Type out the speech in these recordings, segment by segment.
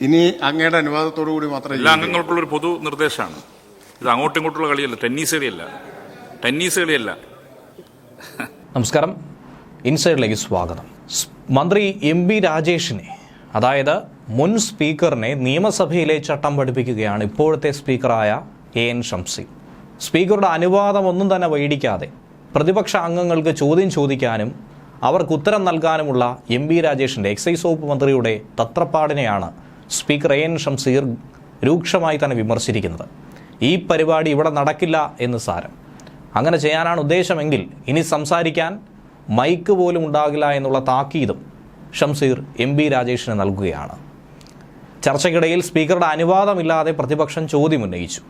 ഇനി അങ്ങയുടെ അനുവാദത്തോടു കൂടി മാത്രമേ എല്ലാ അംഗങ്ങൾക്കുള്ള ഒരു പൊതു നിർദ്ദേശമാണ്. ഇത് അങ്ങോട്ടും ഇങ്ങോട്ടുള്ള കളിയല്ല ടെന്നീസ് കളിയല്ല. ടെന്നീസ് കളിയല്ല. നമസ്കാരം. ഇൻസൈഡിലേക്ക് സ്വാഗതം. മന്ത്രി എം ബി രാജേഷിനെ അതായത് മുൻ സ്പീക്കറിനെ നിയമസഭയിലെ ചട്ടം പഠിപ്പിക്കുകയാണ് ഇപ്പോഴത്തെ സ്പീക്കറായ എ എൻ ഷംസി. സ്പീക്കറുടെ അനുവാദം ഒന്നും തന്നെ വൈടിക്കാതെ പ്രതിപക്ഷ അംഗങ്ങൾക്ക് ചോദ്യം ചോദിക്കാനും അവർക്ക് ഉത്തരം നൽകാനുമുള്ള എം ബി രാജേഷിന്റെ എക്സൈസ് വകുപ്പ് മന്ത്രിയുടെ തത്രപ്പാടിനെയാണ് സ്പീക്കർ എ എൻ ഷംസീർ രൂക്ഷമായി തന്നെ വിമർശിച്ചിരിക്കുന്നത്. ഈ പരിപാടി ഇവിടെ നടക്കില്ല എന്ന് സാരം. അങ്ങനെ ചെയ്യാനാണ് ഉദ്ദേശമെങ്കിൽ ഇനി സംസാരിക്കാൻ മൈക്ക് പോലും ഉണ്ടാകില്ല എന്നുള്ള താക്കീതും ഷംസീർ എം ബി രാജേഷിന് നൽകുകയാണ്. ചർച്ചയ്ക്കിടയിൽ സ്പീക്കറുടെ അനുവാദമില്ലാതെ പ്രതിപക്ഷം ചോദ്യം ഉന്നയിച്ചു.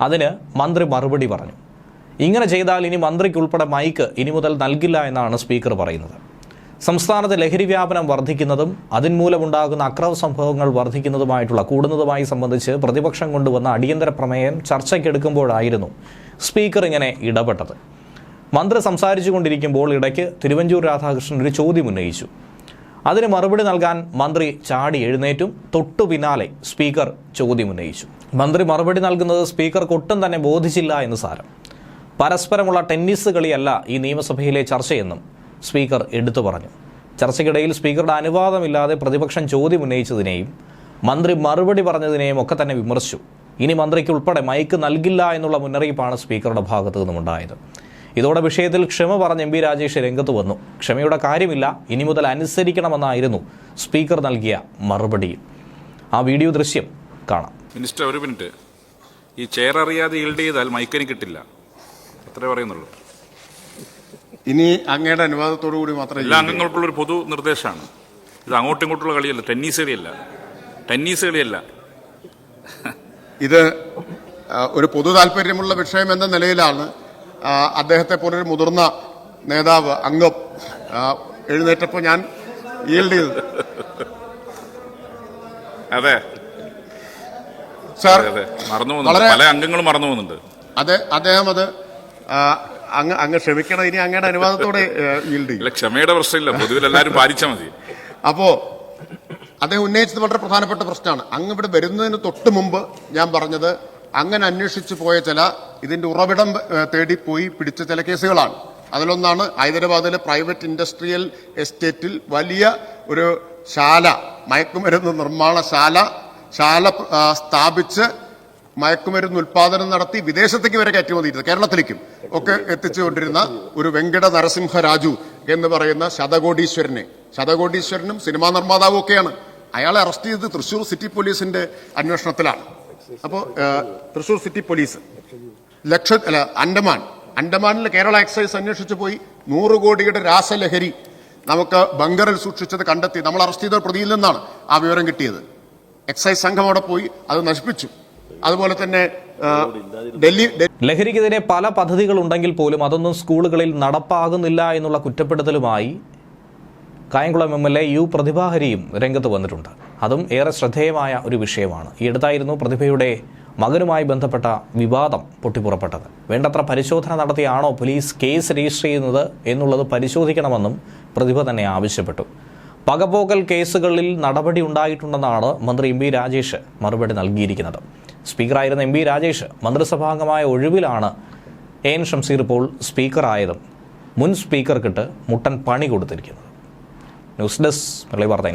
അതിന് മന്ത്രി മറുപടി പറഞ്ഞു. ഇങ്ങനെ ചെയ്താൽ ഇനി മന്ത്രിക്കുൾപ്പെടെ മൈക്ക് ഇനി മുതൽ നൽകില്ല എന്നാണ് സ്പീക്കർ പറയുന്നത്. സംസ്ഥാനത്ത് ലഹരി വ്യാപനം വർദ്ധിക്കുന്നതും അതിന്മൂലമുണ്ടാകുന്ന അക്രമ സംഭവങ്ങൾ വർദ്ധിക്കുന്നതുമായിട്ടുള്ള കൂടുന്നതുമായി സംബന്ധിച്ച് പ്രതിപക്ഷം കൊണ്ടുവന്ന അടിയന്തര പ്രമേയം ചർച്ചയ്ക്കെടുക്കുമ്പോഴായിരുന്നു സ്പീക്കർ ഇങ്ങനെ ഇടപെട്ടത്. മന്ത്രി സംസാരിച്ചു കൊണ്ടിരിക്കുമ്പോൾ ഇടയ്ക്ക് തിരുവഞ്ചൂർ രാധാകൃഷ്ണൻ ഒരു ചോദ്യം ഉന്നയിച്ചു. അതിന് മറുപടി നൽകാൻ മന്ത്രി ചാടി എഴുന്നേറ്റും. തൊട്ടു പിന്നാലെ സ്പീക്കർ ചോദ്യം ഉന്നയിച്ചു. മന്ത്രി മറുപടി നൽകുന്നത് സ്പീക്കർക്ക് ഒട്ടും തന്നെ ബോധിച്ചില്ല എന്ന് സാരം. പരസ്പരമുള്ള ടെന്നീസ് കളിയല്ല ഈ നിയമസഭയിലെ ചർച്ചയെന്നും സ്പീക്കർ എടുത്തു പറഞ്ഞു. ചർച്ചയ്ക്കിടയിൽ സ്പീക്കറുടെ അനുവാദമില്ലാതെ പ്രതിപക്ഷം ചോദ്യം ഉന്നയിച്ചതിനെയും മന്ത്രി മറുപടി പറഞ്ഞതിനെയും ഒക്കെ തന്നെ വിമർശിച്ചു. ഇനി മന്ത്രിക്ക് ഉൾപ്പെടെ മൈക്ക് നൽകില്ല എന്നുള്ള മുന്നറിയിപ്പാണ് സ്പീക്കറുടെ ഭാഗത്തു നിന്നുമുണ്ടായത് ഇതോടെ വിഷയത്തിൽ ക്ഷമ പറഞ്ഞ എം പി രാജേഷ് രംഗത്ത് വന്നു. ക്ഷമയുടെ കാര്യമില്ല ഇനി മുതൽ അനുസരിക്കണമെന്നായിരുന്നു സ്പീക്കർ നൽകിയ മറുപടി. ആ വീഡിയോ ദൃശ്യം കാണാം. മിനിസ്റ്റർ ഒരു മിനിറ്റ്. ഈ ചെയർ അറിയാതെ ഈൽഡ് ചെയ്താൽ മൈക്കിന് കിട്ടില്ല. അത്രേ പറയുന്നുള്ളൂ. ഇനി അങ്ങയുടെ അനുവാദത്തോടു കൂടി മാത്രമേ എല്ലാ അംഗങ്ങൾക്കുള്ള ഒരു പൊതു നിർദ്ദേശമാണ്. ഇത് അങ്ങോട്ടും ഇങ്ങോട്ടുള്ള കളിയല്ല ടെന്നീസ് കളിയല്ല. ടെന്നീസ് കളിയല്ല. ഇത് ഒരു പൊതു താല്പര്യമുള്ള വിഷയം എന്ന നിലയിലാണ് അദ്ദേഹത്തെ പോലൊരു മുതിർന്ന നേതാവ് അംഗം എഴുന്നേറ്റപ്പോൾ ഞാൻ ഈൽഡ് ചെയ്തത് അതെ. സാർ വളരെ- പല അംഗങ്ങളും മറന്നു പോകുന്നുണ്ട്. അതെ അദ്ദേഹം അത് അങ്ങ് അങ്ങ് ക്ഷമിക്കണം. ഇനി അങ്ങയുടെ അനുവാദത്തോടെ ഈൽഡ് ചെയ്യും. ക്ഷമയുടെ പ്രശ്നമില്ല. പൊതുവിൽ എല്ലാവരും പാലിച്ചാൽ മതി. അപ്പോ അദ്ദേഹം ഉന്നയിച്ചത് വളരെ പ്രധാനപ്പെട്ട പ്രശ്നമാണ്. അങ്ങ് ഇവിടെ വരുന്നതിന് തൊട്ട് മുമ്പ് ഞാൻ പറഞ്ഞത് അങ്ങനെ അന്വേഷിച്ചു പോയ ചില ഇതിന്റെ ഉറവിടം തേടി പോയി പിടിച്ച ചില കേസുകളാണ്. അതിലൊന്നാണ് ഹൈദരാബാദിലെ പ്രൈവറ്റ് ഇൻഡസ്ട്രിയൽ എസ്റ്റേറ്റിൽ വലിയ ഒരു ശാല മയക്കുമരുന്ന് നിർമ്മാണശാല ശാല സ്ഥാപിച്ച് മയക്കുമരുന്ന് ഉൽപാദനം നടത്തി വിദേശത്തേക്ക് വരെ കയറ്റുമതി ചെയ്തത് കേരളത്തിലേക്കും ഒക്കെ എത്തിച്ചുകൊണ്ടിരുന്ന ഒരു വെങ്കട നരസിംഹ രാജു എന്ന് പറയുന്ന ശതകോടീശ്വരനെ. ശതകോടീശ്വരനും സിനിമാ നിർമ്മാതാവും ഒക്കെയാണ്. അയാളെ അറസ്റ്റ് ചെയ്തത് തൃശൂർ സിറ്റി പോലീസിന്റെ അന്വേഷണത്തിലാണ്. അപ്പോൾ തൃശൂർ സിറ്റി പോലീസ്. ലക്ഷ അല്ല അണ്ടമാൻ. അണ്ടമാനിൽ കേരള എക്സൈസ് അന്വേഷിച്ചു പോയി. നൂറ് കോടിയുടെ രാസലഹരി നമുക്ക് ബങ്കറിൽ സൂക്ഷിച്ചത് കണ്ടെത്തി. നമ്മൾ അറസ്റ്റ് ചെയ്ത പ്രതിയിൽ നിന്നാണ് ആ വിവരം കിട്ടിയത്. എക്സൈസ് സംഘം അവിടെ പോയി അത് നശിപ്പിച്ചു. അതുപോലെ തന്നെ ഡൽഹി ലഹരിക്കെതിരെ പല പദ്ധതികൾ ഉണ്ടെങ്കിൽ പോലും അതൊന്നും സ്കൂളുകളിൽ നടപ്പാകുന്നില്ല എന്നുള്ള കുറ്റപ്പെടുത്തലുമായി Kayamkulam M L A U പ്രതിഭാഹരിയും രംഗത്ത് വന്നിട്ടുണ്ട്. അതും ഏറെ ശ്രദ്ധേയമായ ഒരു വിഷയമാണ്. ഈ അടുത്തായിരുന്നു പ്രതിഭയുടെ മകനുമായി ബന്ധപ്പെട്ട വിവാദം പൊട്ടിപ്പുറപ്പെട്ടത്. വേണ്ടത്ര പരിശോധന നടത്തിയാണോ പോലീസ് കേസ് രജിസ്റ്റർ ചെയ്യുന്നത് എന്നുള്ളത് പരിശോധിക്കണമെന്നും പ്രതിഭ തന്നെ ആവശ്യപ്പെട്ടു. പകപോക്കൽ കേസുകളിൽ നടപടി ഉണ്ടായിട്ടുണ്ടെന്നാണ് മന്ത്രി എം രാജേഷ് മറുപടി നൽകിയിരിക്കുന്നത്. സ്പീക്കറായിരുന്ന എം രാജേഷ് മന്ത്രിസഭാംഗമായ ഒഴിവിലാണ് എ എൻ ഷംസീർ ഇപ്പോൾ സ്പീക്കറായതും മുൻ സ്പീക്കർക്കിട്ട് മുട്ടൻ പണി കൊടുത്തിരിക്കുന്നത്. ന്യൂസ് ഡെസ്ക് മലബാർ വാർത്ത